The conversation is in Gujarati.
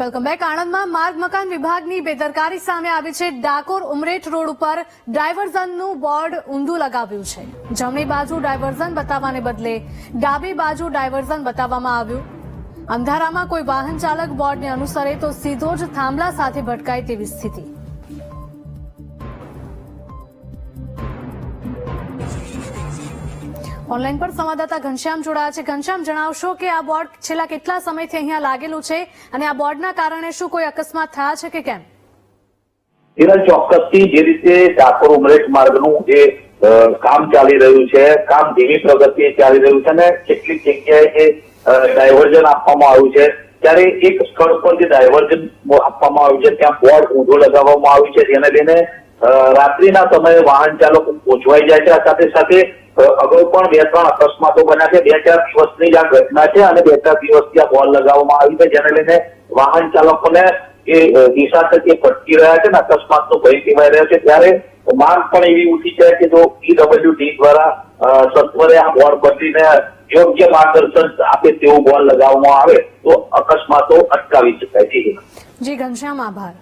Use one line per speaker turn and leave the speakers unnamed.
Welcome back. આણંદમાં માર્ગ મકાન વિભાગની બેદરકારી સામે આવી છે. ડાકોર ઉમરેઠ રોડ ઉપર ડાયવર્ઝનનું બોર્ડ ઊંધું લગાવ્યું છે. જમણી બાજુ ડાયવર્ઝન બતાવવાને બદલે ડાબી બાજુ ડાયવર્ઝન બતાવવામાં આવ્યું. અંધારામાં કોઈ વાહન ચાલક બોર્ડને અનુસરે તો સીધો જ થાંભલા સાથે ભટકાય તેવી સ્થિતિ. ઓનલાઈન પર સંવાદદાતા ઘનશ્યામ જોડાયા છે. ઘનશ્યામ, જણાવશો કે આ બોર્ડ છેલ્લા કેટલા સમયથી અહીંયા લાગેલું છે અને આ બોર્ડના કારણે શું કોઈ અકસ્માત થયા છે કે કેમ?
હિરલ, ચોક્કસથી જે રીતે ડાકોર ઉમરેઠ માર્ગનું જે કામ ચાલી રહ્યું છે, કામ ધીમી પ્રગતિએ ચાલી રહ્યું છે અને કેટલીક જગ્યાએ ડાયવર્ઝન આપવામાં આવ્યું છે, ત્યારે એક સ્થળ પર જે ડાયવર્ઝન આપવામાં આવ્યું છે, ત્યાં બોર્ડ ઊંધો લગાવવામાં આવ્યું છે, જેને લઈને રાત્રિના સમયે વાહન ચાલકો પહોંચવાઈ જાય છે, આ સાથે સાથે અગાઉ પણ બે ત્રણ અકસ્માતો બન્યા છે. બે ચાર દિવસની જ આ ઘટના છે અને બે ચાર દિવસથી આ બોલ લગાવવામાં આવી છે, જેને લઈને વાહન ચાલકોને એ દિશા થકી ભટકી રહ્યા છે ને અકસ્માતનો ભય કહેવાય રહ્યો છે. ત્યારે માંગ પણ એવી ઉઠી છે કે જો ઈડબ્લ્યુડી દ્વારા સત્વરે આ બોર્ડ બદલીને યોગ્ય માર્ગદર્શન આપે તેવું બોર્ડ લગાવવામાં આવે તો અકસ્માતો અટકાવી શકાય છે.
જી, ઘનશ્યામ, આભાર.